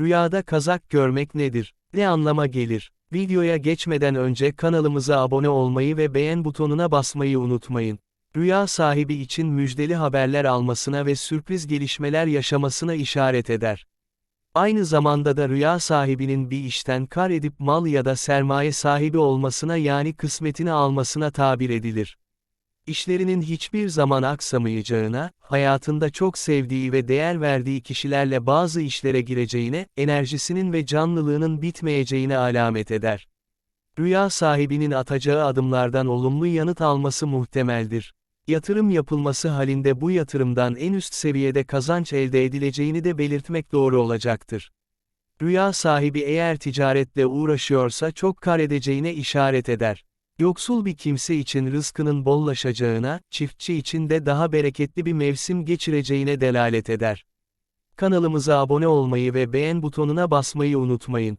Rüyada kazak görmek nedir? Ne anlama gelir? Videoya geçmeden önce kanalımıza abone olmayı ve beğen butonuna basmayı unutmayın. Rüya sahibi için müjdeli haberler almasına ve sürpriz gelişmeler yaşamasına işaret eder. Aynı zamanda da rüya sahibinin bir işten kar edip mal ya da sermaye sahibi olmasına yani kısmetini almasına tabir edilir. İşlerinin hiçbir zaman aksamayacağına, hayatında çok sevdiği ve değer verdiği kişilerle bazı işlere gireceğine, enerjisinin ve canlılığının bitmeyeceğine alamet eder. Rüya sahibinin atacağı adımlardan olumlu yanıt alması muhtemeldir. Yatırım yapılması halinde bu yatırımdan en üst seviyede kazanç elde edileceğini de belirtmek doğru olacaktır. Rüya sahibi eğer ticaretle uğraşıyorsa çok kar edeceğine işaret eder. Yoksul bir kimse için rızkının bollaşacağına, çiftçi için de daha bereketli bir mevsim geçireceğine delalet eder. Kanalımıza abone olmayı ve beğen butonuna basmayı unutmayın.